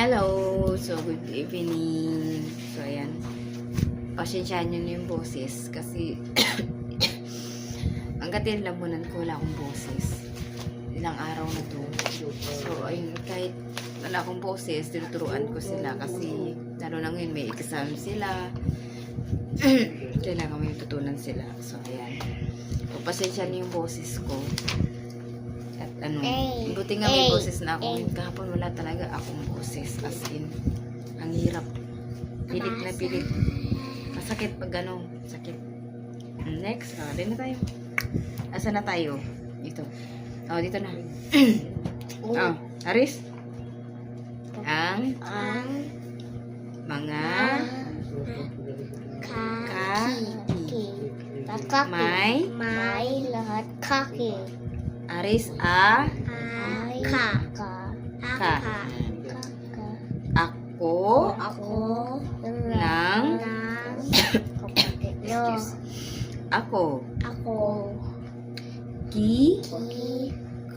Hello! So, good evening. So, ayan. Pasyensyahan nyo na yung boses kasi hanggat lamunan ko wala akong boses. Ilang araw na to. So, ayun, kahit wala akong boses, tinuturuan ko sila kasi lalo na ngayon may exam sila. Kailangan may tutunan sila. So, ayan. So, pasensya niyo yung boses ko. Ano, Ay, buti nga may ay, boses na ako. ay. Kahapon wala talaga akong boses. As in, ang hirap. Pilit na pilit. Masakit pag ano, sakit. Next, ah, din na tayo. Asa na tayo? Dito. Oh, dito na. oh, Aris. Ang Ang mga kaki. Kakaki. may May lahat kaki. Aris a. Ka. Ka. Ka. Ako Ako. Ng. Excuse. ako Ako. ki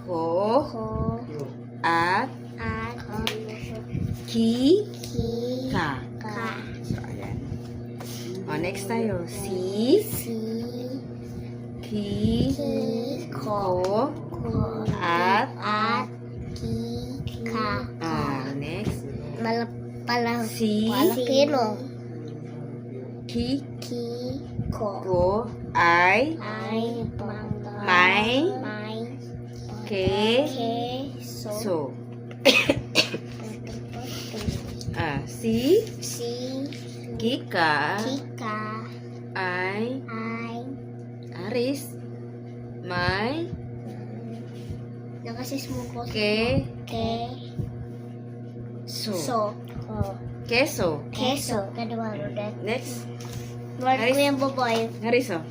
ko at At. ki ka. Ka. So, ayan. Oh, next tayo. Si Si. ki Ko. At At. Ki. Ka. ah, next Malap pala. si Palapino. ki Ki. Ko. ko ay Ay. May. May. ke Ke. So. so ah, si Si. Kika Kika. ay Ay. Aris may Nakasis mo ko. ke Ke. so So. Oh. keso Keso. Kadwa mo dad. next Word ko yung babae. Haris oh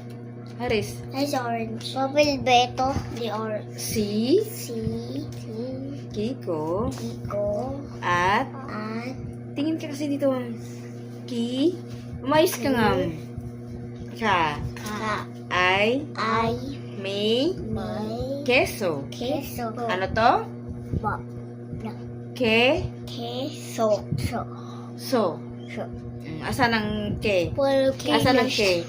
Haris Nice orange. Papel beto. The orange. si Si. Si. Kiko Kiko. at At. tingin ka kasi dito ki umayos ka nga ka Ka. ay Ay. may May. Keso Keso. ano to Ba. ke Keso. So. so So. Mm, asan ang ke Full asan ang ke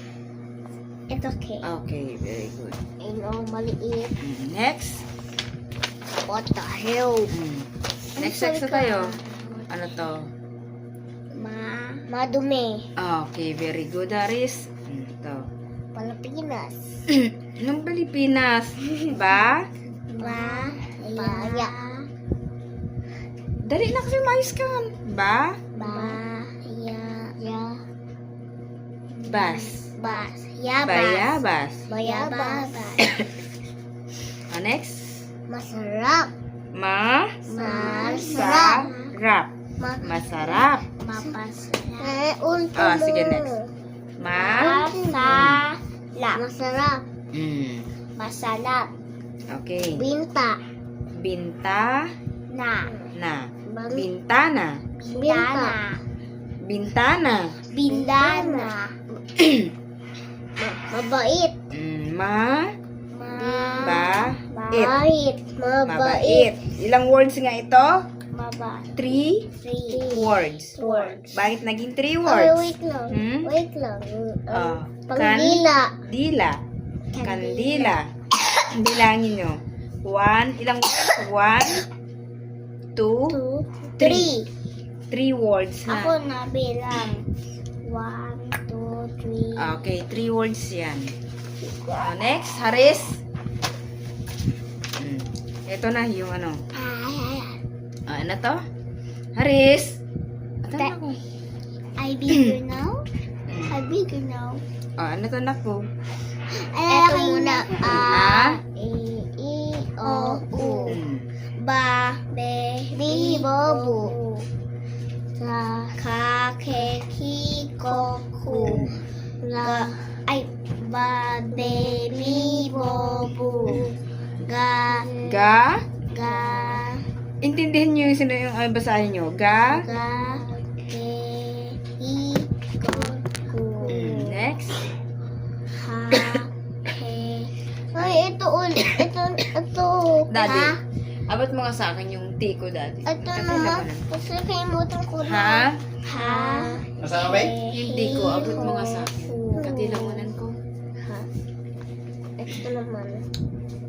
Ito ke. okay very good Ano, maliit. Mm, next What the hell? Mm. next next na tayo ano to Ma. Madumi. okay very good Aris Mm, to Palapinas. ng Pilipinas ba Ma. Baya. dali na kasi mais ka ba Ba. Ya. Ya. bas Bas. Yabas. bayabas Bayabas. oh, next Masarap. ma Masarap. sarap Ma- masarap Mapas. Eh, Ah, mo. sige, next. ma Masarap. Masarap. Mm. Masarap. okay Binta. binta Na. na bintana Bintana. bintana Bindana. Ma- Mabait. ma Ma- ba it Mabait. Mabait. ilang words nga ito Mabait. three Three words words. bakit naging three words wait lang. Hmm? Wait lang. Ah, Um, Pangdila. Dila. Kandila. Bilangin nyo. One. Ilang words? One. Two. Two. Three. Three. Three words Ako na. na bilang. One, two, three. Okay, three words yan. Ah, next, Haris. Hmm. Ito na yung ano. Ah, ano to? Haris. Ito na Ta- ko. I bigger now? I bigger now. Ah, ano to na ko? Ito muna. A. E, I, O, U. Ba, be, bi, bo, bu. Sa, ka, ke, ki, ko, ku. La, ay, ba, be, bi, bo, bu. Ga, Ga. ga, Intindihin nyo yung, sino yung ah, basahin nyo. Ga. ga, ito ulit. Ito, ito. Daddy. Ha, Abot mo nga sa akin yung tea ko dati. Ito mo na. Kasi kalimutan ko na. Ha? Ha? Nasaan ka ba? Yung tea ko, abot mo nga sa akin. Katilangunan ko. Ha? Ito naman.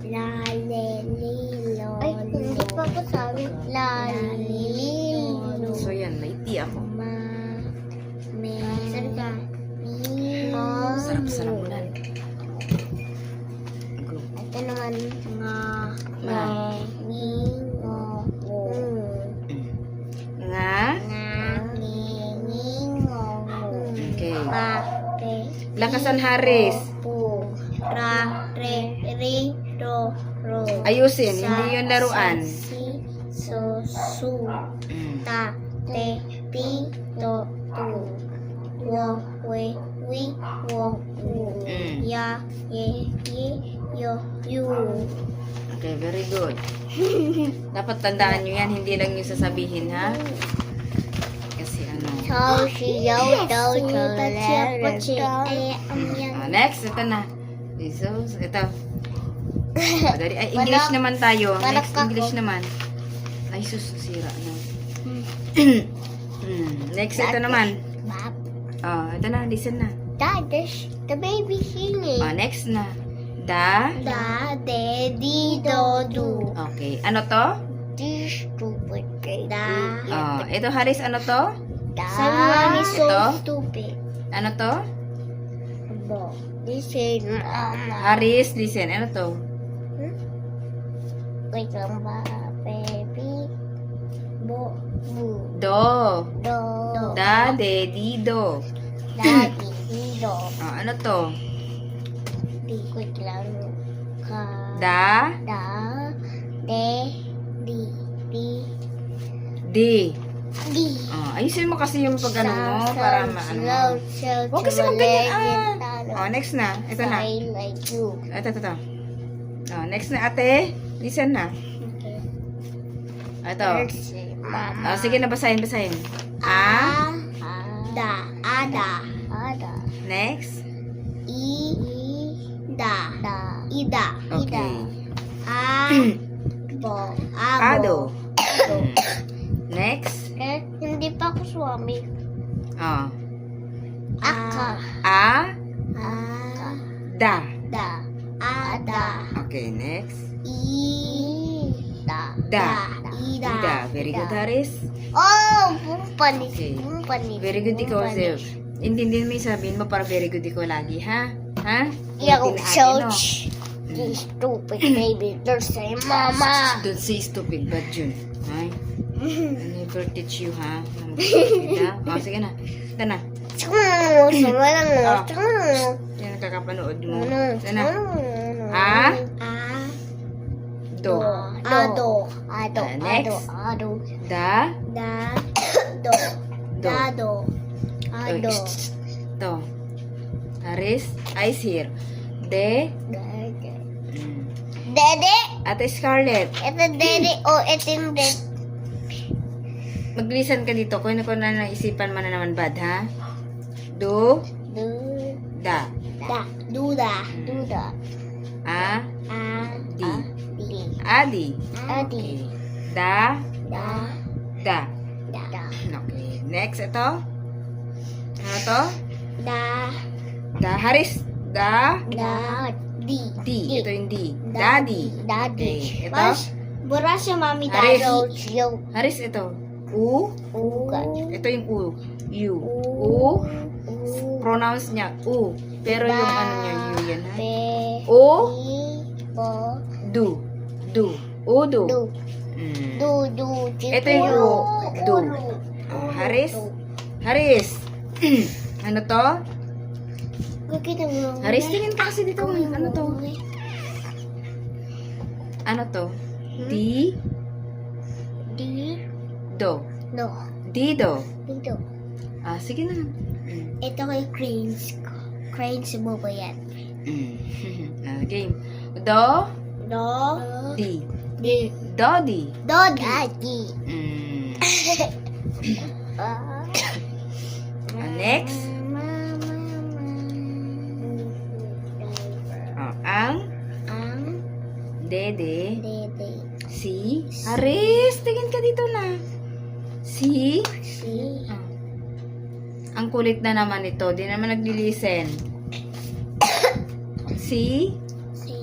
Lalililo. Ay, hindi pa po sabi. Lalililo. So yan, may tea ako. Ma. Me. Sarap ka. Sarap sa lamunan. Ito naman. Nga. Ma. Ni. Ngo. Ngo. Nga. Nga. Ni. Ni. Ngo. Okay. Pa. Re. Lakasan Haris. Pu. Ra. Re. Ri. Ro. Ro. Ayusin, Sa- hindi yun laruan. Si. So. Su. Mm. Ta. Te. Pi. To. Tu. Wo. We. Wi. Wo. Wu. Mm. Ya. Ye. Ye. Yo. Yu. Okay, very good. Dapat tandaan nyo yan, hindi lang yung sasabihin, ha? Kasi ano. Tao siyaw daw Ah, next, ito na. Jesus, ito. Madali. Ay, English Wala- naman tayo. wala Next, ka English ko. naman. Ay, sus, sira na. Hmm, Next, ito naman. Oh, ito na, listen na. Dad, there's the baby singing. Oh, next na. Da. Da, de, di, do, do. Okay, ano to? This stupid baby. Da, Oh, ito, Haris, ano to? da. Someone is so Ito? stupid. Ano to? Bo. This is mama. Haris, listen, ano to? Wait lang ba, baby? Bo, bu, Do. do. Da, de, di, do. Daddy, di, do. Oh, ano to? Di, wait lang. Ka. Da, Da, de, di, di, di. di. Oh, ayusin mo kasi yung pag ano mo para maano. Huwag kasi mag magganyan. Ah. Oh, next na. Ito na. I like you. Ito, ito, ito. Oh, next na, ate. Listen na. Okay. Ito. Oh, sige na, basahin, basahin. A. Da. Ada. Ada. Next. I. Da. Da. Ida. Okay. Ida. A. Bo. Ado. Ado. Next. Eh, hindi pa ako swami. Oh. Aka. A. A. Da. Da. Ada. Okay, next. I. Da. Da. Ida. Ida. Very good, Haris. Oh, bumpanis. Okay. Very good ikaw, bumpanis. Zil. Intindihin mo yung sabihin mo para very good ikaw lagi, ha? Ha? Yo, no? this stupid baby, they're saying mama. Don't say stupid, but June. Ay, I never teach you, ha? Ha? Oh, sige na. Ito na. Sumo lang. Ah. Sumo. Yan ang kakapanood mo. Ano? Ito na. A. A. A. Do. Ado. Ado. Ah. Ado. Ado. Da. Da. Do. Do. Dado. Oy, Ado. shh, shh. To. Haris, eyes here. De. Mm. Dede. Ate Scarlett, Ito dede. O, ito yung dede. mag-listen ka dito. Kung ano na naisipan mo na naman bad, ha? Do. Du. Da. Da. Duda. Duda. A. A. Di. Di. Adi. Adi. Da. Da. Da. Da. Okay. Next, ito. Ano to? Da. Da. Haris. Da. Da. Di. D. Ito yung D. Daddy. Daddy. Daddy. Okay. Ito. Mas, Bura siya, mami. Haris. Dado. Yo. Haris, ito. U. Ugat. Ito yung U. U. U. U. Pronounce niya U. Pero yung ano niya, U yan, ha? Be. O. I. Bo. Do. Do. Udo. Du. Mm. Du. Du. Ito yung U. Du. Oh, Haris. Haris. ano to? Haris, tingin ka kasi dito. Ano to? Ano to? Di. Di. Do. No. Dido. Dito. Ah, sige na. Mm. Ito kay Cranes ko. Cranes mo ba yan? Ah, game. Do. Do. Di. Di. Dodi. Do. Daddy. Mm. Ah, next. Oh, ang Ang dede dede Si? Aris, tingin ka dito na. Si? Si. Ah. Ang kulit na naman ito. Di naman nagli-listen. si? Si.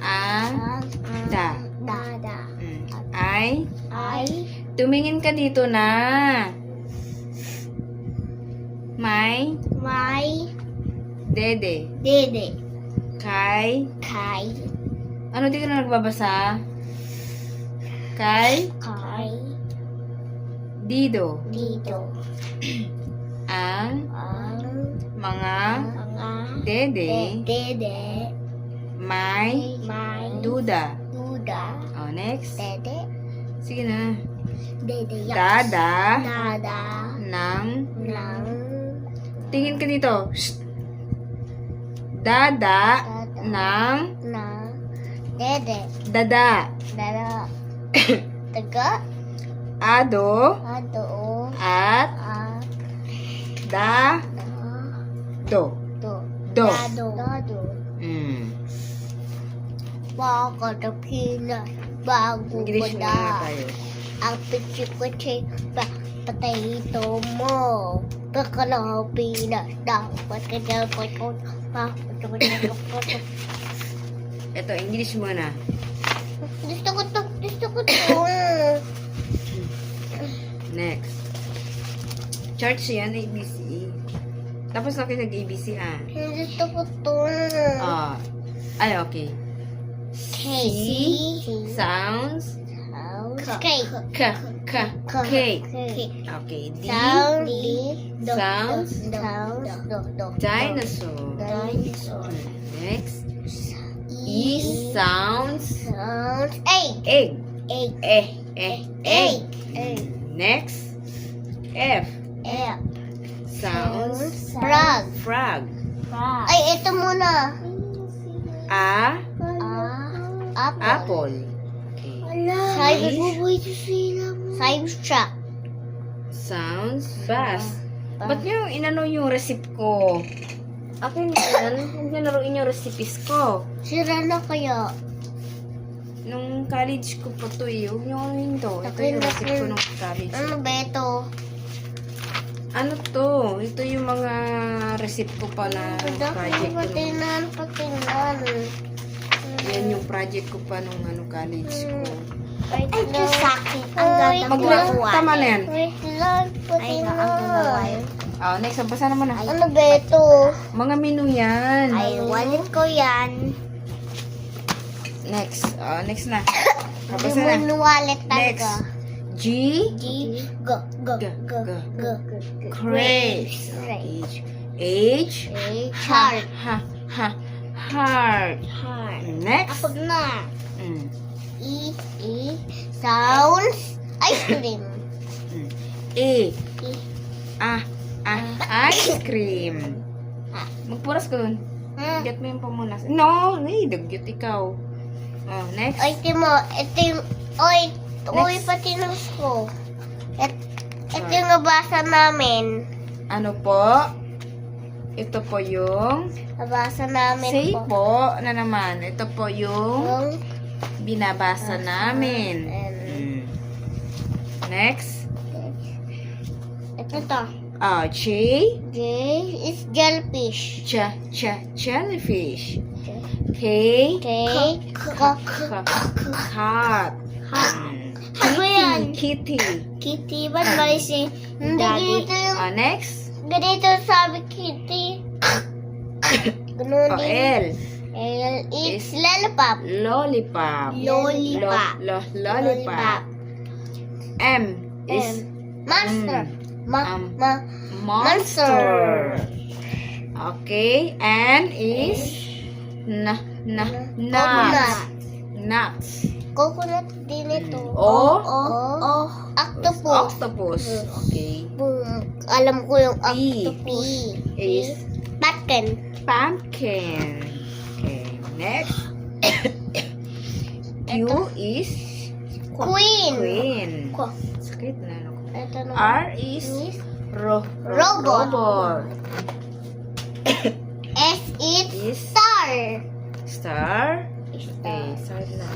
Ang? Ang. Da. Dada. Mm. Ay? Ay. Tumingin ka dito na. May? May. Dede. Dede. Kay? Kay. Ano di ka na nagbabasa? Kay? Kay. Dido. Dito. Ang Ang. mga Mga. dede Dede. may May. duda. Duda. Oh, next. Dede. Sige na. Dede. Yes. Dada Dada. ng Ng. Tingin ka dito. Shh. Dada Dada. ng Ng. Dede. dada. Dada. Taga. Ado Ado. at At. da do. Do. Do. Dado. Dado. Mm. Baka na pila. Bago ko English na na. tayo. Ang pichi-pichi pa patay ito mo. Baka na pila. Dapat ka dapat ko. Ito, English muna. Gusto ko to. Gusto ko to. Next. Church yan, ABC. Tapos na kayo nag-ABC, ah. Gusto ko to. Ah. Ay, okay. K. Sounds. K. K. K. K. Okay. D. Sound. Sounds. Sounds. Do. Dinosaur. Dinosaur. Next. E. Sounds. Sounds. Egg. Egg. Egg. Eh. Eh. Egg. Egg. Next. F. F. Sounds. Frog. Frog. Ay, ito muna. A. Ah, apple. Apple. Okay. Cyber. Cyber truck. Sounds. Bass. Ba't nyo inano yung recipe ko? Akin yan. Huwag nyo laruin yung recipes ko. Sira na kaya. Nung college ko po to eh. Huwag nyo anuhin to. Ito yung recipe ko yun. nung college. Ano ba ito? Ano to? Ito yung mga recipe ko pa na project ko. Patinan, patinan. Yan yung project ko pa nung ano college ko. Ay, ito sakit. Ang Mag gagawa. tama na yan. Wait lang, patinan. Oh, next, basa naman na. Ano ba ito? Mga menu yan. Ay, wallet ko yan. Next. Oh, next na. Basa mo na. yung wallet Next. talaga. G. G, go, go, G, go, go. go. Grapes. Grapes. H. H. H, heart. Ha. Ha. Heart. Heart. Next. Ako na. Mm. E, E, sounds, ice cream. E. E, Ah. Ah. Ice cream. Ah. Magpuras ka dun. Get mo yung pamunas. No. Ay, dagyot ikaw. Oh, next. Oy, Timo, ito yung, oy, oy, pati nose ko. Ito yung nabasa namin. Ano po? Ito po yung Nabasa namin say po. po na naman. Ito po yung Yung, binabasa namin. and, Mm. Next. ito to. Ah, J. J is jellyfish. Ch, ch, jellyfish. K. K, K. k, K. Cat. Ano yan? Kitty. Kitty, ba't may si... Hindi Daddy. ganito yung... Ah, next. Ganito sabi Kitty. Ganun din. L. L is Is- lollipop. Lollipop. Lollipop. Lo, lo, lollipop. M is Monster. Ma, Um, ma, monster. Okay, N is na na nuts. Nuts. Coconut din ito. O? O. O. Octopus. Octopus. Okay. Boom. Alam ko yung P. octopus. Is Pumpkin. pumpkin. Okay, next. Q is Queen. queen. Ko. Sakit na ano ko. Ito na. R is is ro Robot. robot. S is Is star. star. Star. Okay, star na.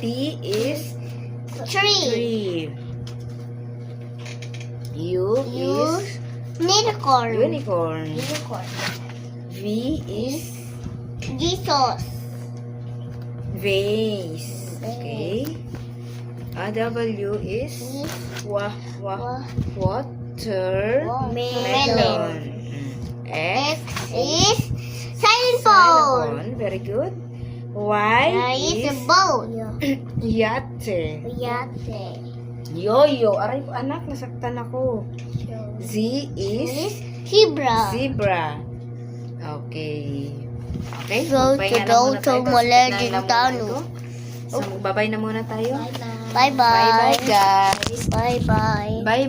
T is Tree. tree. U, U. is Unicorn. unicorn. Unicorn. V is Jesus. vase. Okay. A W is wa, wa, Wa- water Melon. Mm. X X is silent phone. xylophone. Very good. Y Y is a is boat. yate. Yate. Yoyo. Aray ko, anak, nasaktan ako. Z is Is zebra. zebra. Okay. Okay, magpahinga to. Tapos Malaging Tano. So, magbabay na muna tayo. Bye bye. Bye-bye, guys. Bye bye. Bye